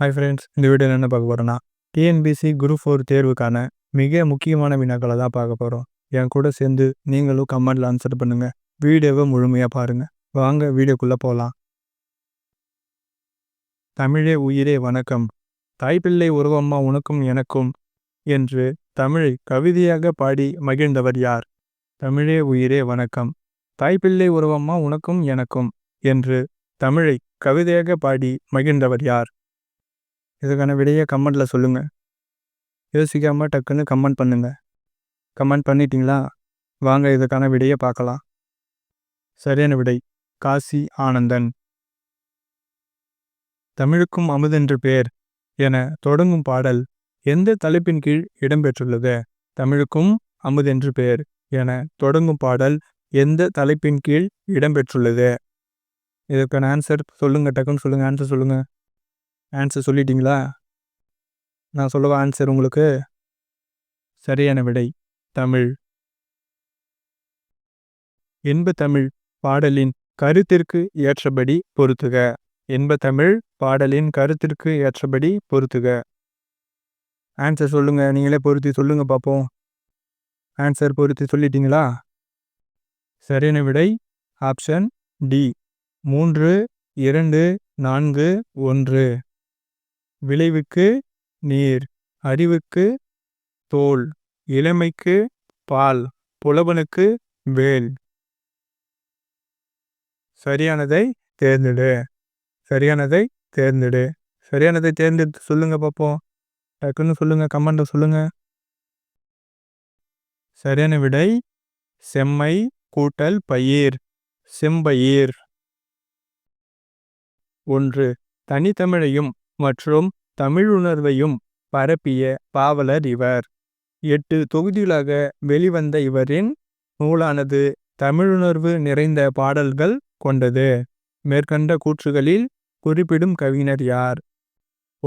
Hi friends இந்த வீடியோவில் என்ன பார்க்க போகிறோன்னா டிஎன்பிசி குரூப் ஃபோர் தேர்வுக்கான மிக முக்கியமான வினாக்களை தான் பார்க்க போகிறோம் என் கூட சேர்ந்து நீங்களும் கமெண்டில் ஆன்சர் பண்ணுங்கள் வீடியோவை முழுமையாக பாருங்கள் வாங்க வீடியோக்குள்ளே போகலாம் தமிழே உயிரே வணக்கம். தாய்ப்பிள்ளை உருவம்மா உனக்கும் எனக்கும் என்று தமிழை கவிதையாக பாடி மகிழ்ந்தவர் யார்? தமிழே உயிரே வணக்கம். தாய்ப்பிள்ளை உருவம்மா உனக்கும் எனக்கும் என்று தமிழை கவிதையாக பாடி மகிழ்ந்தவர் யார்? இதுக்கான விடையை கமெண்ட்டில் சொல்லுங்கள் யோசிக்காமல் டக்குன்னு கமெண்ட் பண்ணுங்கள் கமெண்ட் பண்ணிட்டீங்களா? வாங்க இதுக்கான விடையை பார்க்கலாம். சரியான விடை. காசி ஆனந்தன். தமிழுக்கும் அமுதென்று பேர் என தொடங்கும் பாடல் எந்த தலைப்பின் கீழ் இடம்பெற்றுள்ளது? தமிழுக்கும் அமுதென்று பேர் என தொடங்கும் பாடல் எந்த தலைப்பின் கீழ் இடம்பெற்றுள்ளது? இதற்கான ஆன்சர் சொல்லுங்க டக்குன்னு சொல்லுங்க ஆன்சர் சொல்லுங்க. ஆன்சர் சொல்லிட்டீங்களா? நான் சொல்லவா ஆன்சர் உங்களுக்கு? சரியான விடை தமிழ். இன்ப தமிழ் பாடலின் கருத்திற்கு ஏற்றபடி பொருத்துக. இன்ப தமிழ் பாடலின் கருத்திற்கு ஏற்றபடி பொருத்துக. ஆன்சர் சொல்லுங்க நீங்களே பொருத்தி சொல்லுங்க பார்ப்போம் ஆன்சர் பொருத்தி சொல்லிட்டீங்களா? சரியான விடை ஆப்ஷன் டி மூன்று இரண்டு நான்கு ஒன்று. விளைவுக்கு நீர் அறிவுக்கு தோல் இளமைக்கு பால் புலவனுக்கு வேல். சரியானதை தேர்ந்தெடு. சரியானதை தேர்ந்தெடு. சரியானதை தேர்ந்தெடுத்து சொல்லுங்க பார்ப்போம் டக்குன்னு சொல்லுங்க கமெண்ட சொல்லுங்க. சரியான விடை செம்மை கூட்டல் பயிர். செம்பயிர். ஒன்று தனித்தமிழையும் மற்றும் தமிழுணர்வையும் பரப்பிய பாவலர் இவர். எட்டு தொகுதிகளாக வெளிவந்த இவரின் நூலானது தமிழுணர்வு நிறைந்த பாடல்கள் கொண்டது. மேற்கண்ட கூற்றுகளில் குறிப்பிடும் கவிஞர் யார்?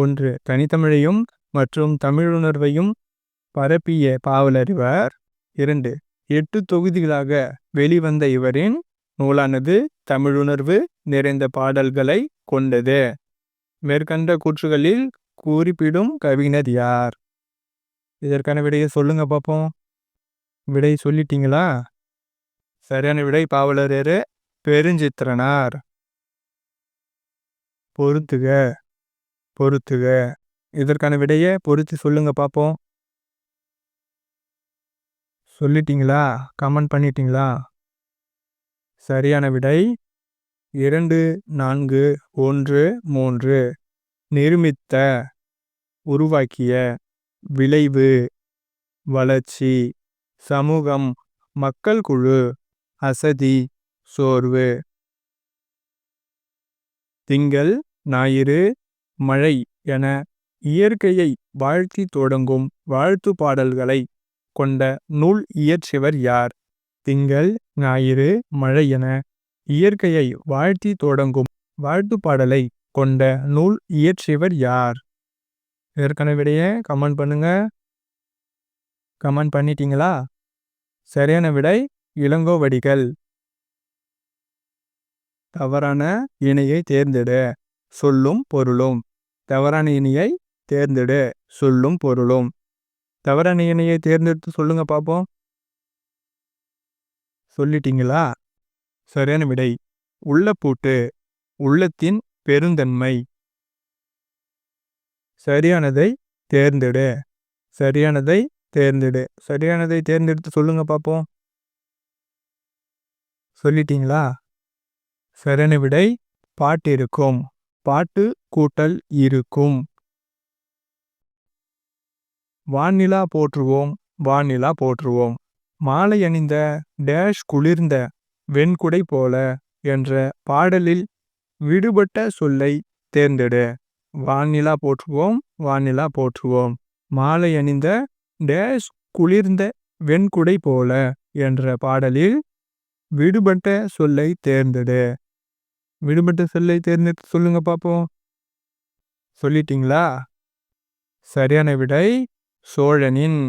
ஒன்று தனித்தமிழையும் மற்றும் தமிழுணர்வையும் பரப்பிய பாவலர் இவர். இரண்டு எட்டு தொகுதிகளாக வெளிவந்த இவரின் நூலானது தமிழுணர்வு நிறைந்த பாடல்களை கொண்டது. மேற்கண்ட கூற்றுகளில் குறிப்பிடும் கவிஞர் யார்? இதற்கான விடையை சொல்லுங்க பார்ப்போம் விடை சொல்லிட்டீங்களா? சரியான விடை பாவலரேறு பெருஞ்சித்திரனார். பொருத்துக பொருத்துக இதற்கான விடையை பொறுத்து சொல்லுங்க பார்ப்போம் சொல்லிட்டீங்களா? கமெண்ட் பண்ணிட்டீங்களா? சரியான விடை இரண்டு நான்கு ஒன்று மூன்று. நிருமித்த உருவாக்கிய விளைவு வளர்ச்சி சமூகம் மக்கள் குழு அசதி சோர்வு. திங்கள் ஞாயிறு மழை என இயற்கையை வாழ்த்தி தொடங்கும் வாழ்த்து பாடல்களை கொண்ட நூல் இயற்றியவர் யார்? திங்கள் ஞாயிறு மழை என இயற்கையை வாழ்த்தி தொடங்கும் வாழ்த்து பாடலை கொண்ட நூல் இயற்றியவர் யார்? இதற்கான விடையை கமெண்ட் பண்ணுங்க. கமெண்ட் பண்ணிட்டீங்களா? சரியான விடை இளங்கோவடிகள். தவறான இணையை தேர்ந்தெடு. சொல்லும் பொருளும். தவறான இணையை தேர்ந்தெடு. சொல்லும் பொருளும். தவறான இணையை தேர்ந்தெடுத்து சொல்லுங்க பார்ப்போம் சொல்லிட்டீங்களா? சரியான விடை. உள்ளப்பூட்டு. உள்ளத்தின் பெருந்தன்மை. சரியானதை தேர்ந்தெடு. சரியானதை தேர்ந்தெடு. சரியானதை தேர்ந்தெடுத்து சொல்லுங்க பார்ப்போம் சொல்லிட்டீங்களா? சரியான விடை பாட்டு இருக்கும். பாட்டு கூட்டல் இருக்கும். வானிலா போற்றுவோம். வானிலா போற்றுவோம். மாலை அணிந்த டேஷ் குளிர்ந்த வெண்குடை போல என்ற பாடலில் விடுபட்ட சொல்லை தேர்ந்தெடு. வானிலா போற்றுவோம் வானிலா போற்றுவோம். மாலை அணிந்த டேஷ் குளிர்ந்த வெண்குடை போல என்ற பாடலில் விடுபட்ட சொல்லை தேர்ந்தெடு. விடுபட்ட சொல்லை தேர்ந்தெடுத்து சொல்லுங்க பார்ப்போம் சொல்லிட்டீங்களா? சரியான விடை சோழனின்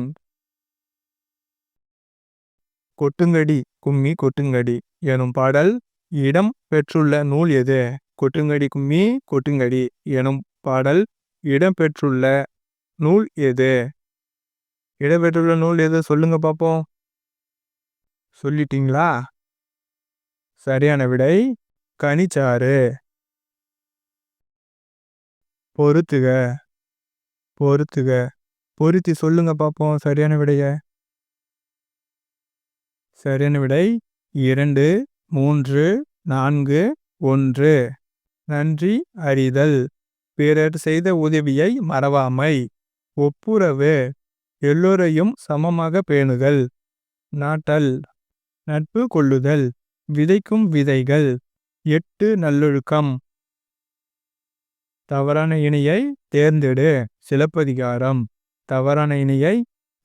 கொட்டுங்கடி. கும்மி கொட்டுங்கடி. எனும் பாடல் இடம் பெற்றுள்ள நூல் எது? கொட்டுங்கடி கும்மி கொட்டுங்கடி. எனும் பாடல் இடம்பெற்றுள்ள நூல் எது? இடம்பெற்றுள்ள நூல் எது? சொல்லுங்க பார்ப்போம் சொல்லிட்டீங்களா? சரியான விடை கனிச்சாறு. பொறுத்துக பொறுத்துக. பொருத்தி சொல்லுங்க பார்ப்போம் சரியான விடைய. சரியான விடை இரண்டு மூன்று நான்கு ஒன்று. நன்றி அறிதல். பிறர் செய்த உதவியை மறவாமை. ஒப்புரவு. எல்லோரையும் சமமாக பேணுதல். நாட்டல். நட்பு கொள்ளுதல். விதைக்கும் விதைகள். எட்டு நல்லொழுக்கம். தவறான இணையை தேர்ந்தெடு. சிலப்பதிகாரம். தவறான இணையை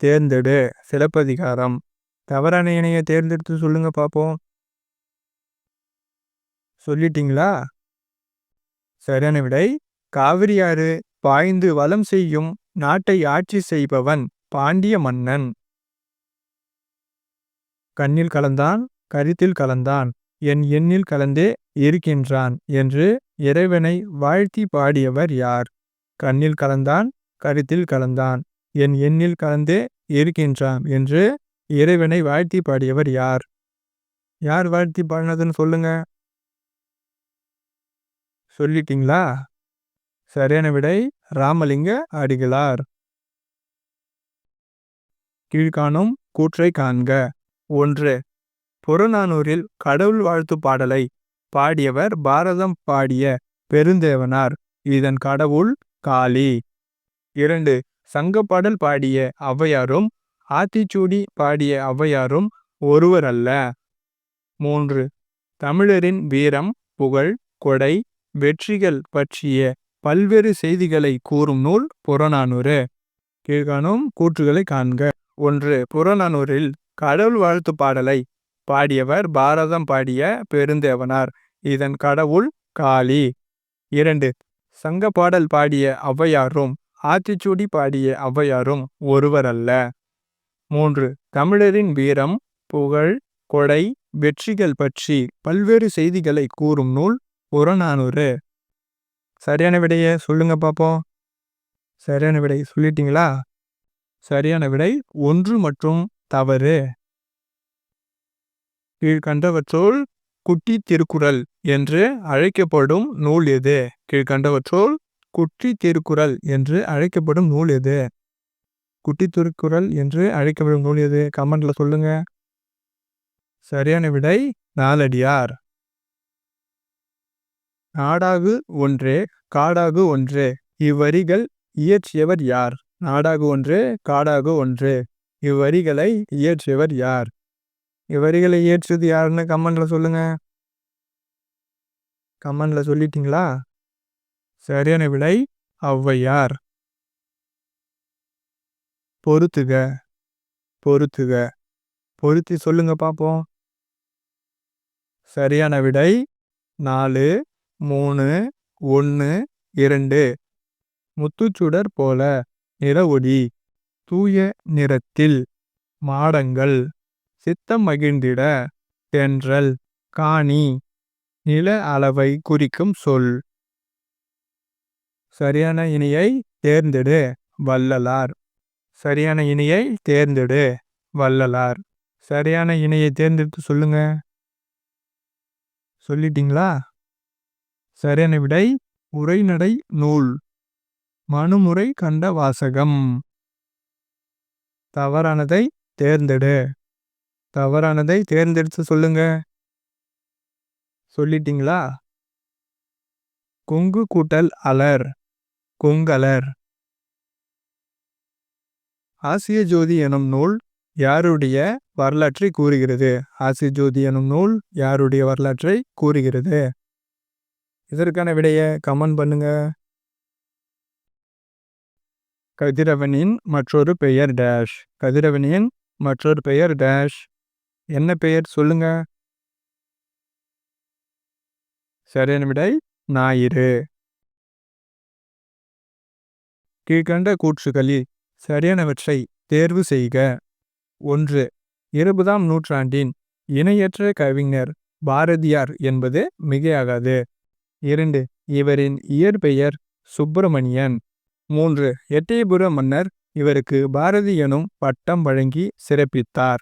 தேர்ந்தெடு. சிலப்பதிகாரம். தவறான இணையை தேர்ந்தெடுத்து சொல்லுங்க பார்ப்போம் சொல்லிட்டீங்களா? சரியான விடை காவிரியாறு பாய்ந்து வலம் செய்யும் நாட்டை ஆட்சி செய்பவன் பாண்டிய மன்னன். கண்ணில் கலந்தான் கருத்தில் கலந்தான் என் எண்ணில் கலந்தே இருக்கின்றான் என்று இறைவனை வாழ்த்தி பாடியவர் யார்? கண்ணில் கலந்தான் கருத்தில் கலந்தான் என் எண்ணில் கலந்தே இருக்கின்றான் என்று இறைவனை வாழ்த்தி பாடியவர் யார்? யார் வாழ்த்தி பாடினதுன்னு சொல்லுங்க. சொல்லிட்டீங்களா? சரியான விடை ராமலிங்க அடிகளார். கீழ்காணும் கூற்றை காண்க. ஒன்று. புறநானூரில் கடவுள் வாழ்த்து பாடலை பாடியவர் பாரதம் பாடிய பெருந்தேவனார். இதன் கடவுள் காளி. இரண்டு. சங்கப்பாடல் பாடிய ஔவையாரும் ஆத்திச்சூடி பாடிய ஔவையாரும் ஒருவர் அல்ல மூன்று. தமிழரின் வீரம் புகழ் கொடை வெற்றிகள் பற்றிய பல்வேறு செய்திகளை கூறும் நூல் புறநானூறு. கீழ்காணும் கூற்றுகளை காண்க. ஒன்று. புறநானூரில் கடவுள் வாழ்த்து பாடலை பாடியவர் பாரதம் பாடிய பெருந்தேவனார். இதன் கடவுள் காளி. இரண்டு. சங்க பாடல் பாடிய ஔவையாரும் ஆத்திச்சூடி பாடிய ஔவையாரும் ஒருவர் அல்ல மூன்று. தமிழரின் வீரம் புகழ் கொடை வெற்றிகள் பற்றி பல்வேறு செய்திகளை கூறும் நூல் புறநானூறு. சரியான விடையை சொல்லுங்க பார்ப்போம் சரியான விடை சொல்லிட்டீங்களா? சரியான விடை ஒன்று மற்றும் தவறு. கீழ்கண்டவற்றுள் குட்டி திருக்குறள் என்று அழைக்கப்படும் நூல் எது? கீழ்கண்டவற்றுள் குட்டி திருக்குறள் என்று அழைக்கப்படும் நூல் எது? குட்டி திருக்குறள் என்று அழைக்கப்படும் நூல் எது? கமெண்ட்ல சொல்லுங்க. சரியான விடை நாலடியார். நாடாகு ஒன்றே காடாகு ஒன்றே. இவ்வரிகள் இயற்றியவர் யார்? நாடாகு ஒன்றே காடாகு ஒன்றே. இவ்வரிகளை இயற்றியவர் யார்? இவ்வரிகளை இயற்றியது யாருன்னு கமெண்ட்ல சொல்லுங்க. கமெண்ட்ல சொல்லிட்டீங்களா? சரியான விடை ஔவையார். பொறுத்துக பொறுத்துக. பொருத்தி சொல்லுங்க பார்ப்போம் சரியான விடை நாலு மூணு ஒன்று இரண்டு. முத்துச்சுடர் போல நிறவொடி தூய நிறத்தில் மாடங்கள் சித்தம் மகிழ்ந்திட தென்றல் காணி நில அளவை குறிக்கும் சொல். சரியான இணையை தேர்ந்தெடு வள்ளலார். சரியான இணையை தேர்ந்தெடு வள்ளலார். சரியான இணையை தேர்ந்தெடுத்து சொல்லுங்க. சொல்லிட்டீங்களா? சரியான விடை உரைநடை நூல். மனுமுறை கண்ட வாசகம். தவறானதை தேர்ந்தெடு. தவறானதை தேர்ந்தெடுத்து சொல்லுங்க. சொல்லிட்டீங்களா? கொங்கு கூட்டல் அலர். கொங்கலர். ஆசிய ஜோதி எனும் நூல் யாருடைய வரலாற்றை கூறுகிறது? ஆசிய ஜோதி எனும் நூல் யாருடைய வரலாற்றை கூறுகிறது? இதற்கான விடையை கமெண்ட் பண்ணுங்க. கதிரவனின் மற்றொரு பெயர் டேஷ் கதிரவனின் மற்றொரு பெயர் டேஷ் என்ன பெயர் சொல்லுங்க? சரியான விடை ஞாயிறு. கீழ்கண்ட கூற்றுகளில் சரியானவற்றை தேர்வு செய்க. ஒன்று. இருபதாம் நூற்றாண்டின் இணையற்ற கவிஞர் பாரதியார் என்பது மிகையாகாது. இரண்டு. இவரின் இயற்பெயர் சுப்பிரமணியன். மூன்று. எட்டயபுர மன்னர் இவருக்கு பாரதி எனும் பட்டம் வழங்கி சிறப்பித்தார்.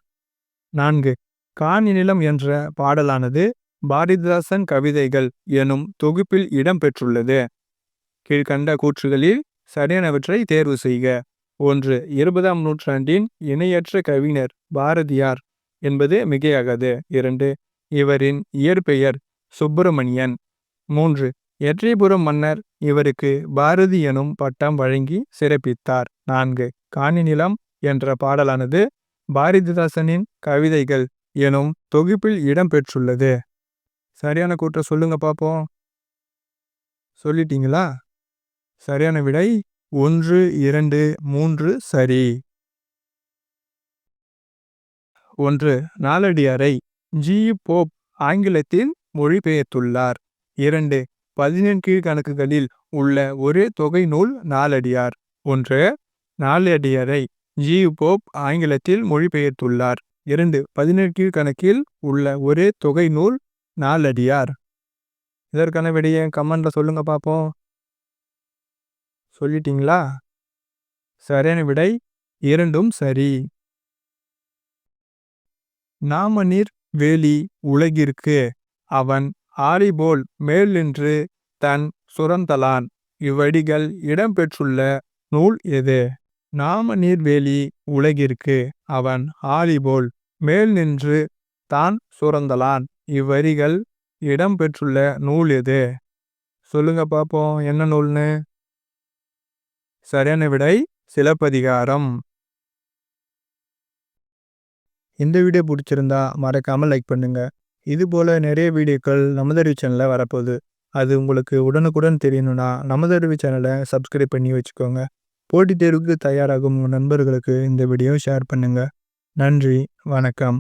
நான்கு. காணிநிலம் என்ற பாடலானது பாரதிதாசன் கவிதைகள் எனும் தொகுப்பில் இடம்பெற்றுள்ளது. கீழ்கண்ட கூற்றுகளில் சரியானவற்றை தேர்வு செய்க. ஒன்று இருபதாம் நூற்றாண்டின் இணையற்ற கவிஞர் பாரதியார் என்பது மிகையாகாது. இரண்டு இவரின் இயற்பெயர் சுப்பிரமணியன். மூன்று எட்ரிபுரம் மன்னர் இவருக்கு பாரதி எனும் பட்டம் வழங்கி சிறப்பித்தார். நான்கு காணிநிலம் என்ற பாடலானது பாரதிதாசனின் கவிதைகள் எனும் தொகுப்பில் இடம்பெற்றுள்ளது சரியான கூற்றை சொல்லுங்க பார்ப்போம் சொல்லிட்டீங்களா? சரியான விடை ஒன்று இரண்டு மூன்று சரி. ஒன்று நாலடியாரை ஜி. போப் ஆங்கிலத்தில் மொழிபெயர்த்துள்ளார். இரண்டு பதினெண் கணக்குகளில் உள்ள ஒரே தொகை நூல் நாலடியார். ஒன்று நாலடியாரை ஜி. போப் ஆங்கிலத்தில் மொழிபெயர்த்துள்ளார். இரண்டு பதினெண்கீழ் கணக்கில் உள்ள ஒரே தொகை நூல் நாலடியார். இதற்கான விடையை கமெண்ட்ல சொல்லுங்க பார்ப்போம் சொல்லிட்டீங்களா? சரியான விடை இரண்டும் சரி. நாமநீர் வேலி உலகிற்கு அவன் ஆரிபோல் மேல் நின்று தன் சுரந்தலான். இவ்வடிகள் இடம்பெற்றுள்ள நூல் எது? நாம நீர்வேலி உலகிற்கு அவன் ஆலிபோல் மேல் நின்று தான் சுரந்தலான். இவ்வரிகள் இடம்பெற்றுள்ள நூல் எது? சொல்லுங்க பார்ப்போம் என்ன நூல்னு? சரியான விடை சிலப்பதிகாரம். இந்த வீடியோ பிடிச்சிருந்தா மறக்காமல் லைக் பண்ணுங்கள் இது போல் நிறைய வீடியோக்கள் நமதறிவு சேனலில் வரப்போகுது. அது உங்களுக்கு உடனுக்குடன் தெரியணும்னா நமதறிவு சேனலை சப்ஸ்கிரைப் பண்ணி வச்சுக்கோங்க. போட்டித் தேர்வுக்கு தயாராகும் உங்கள் நண்பர்களுக்கு இந்த வீடியோ ஷேர் பண்ணுங்கள் நன்றி வணக்கம்.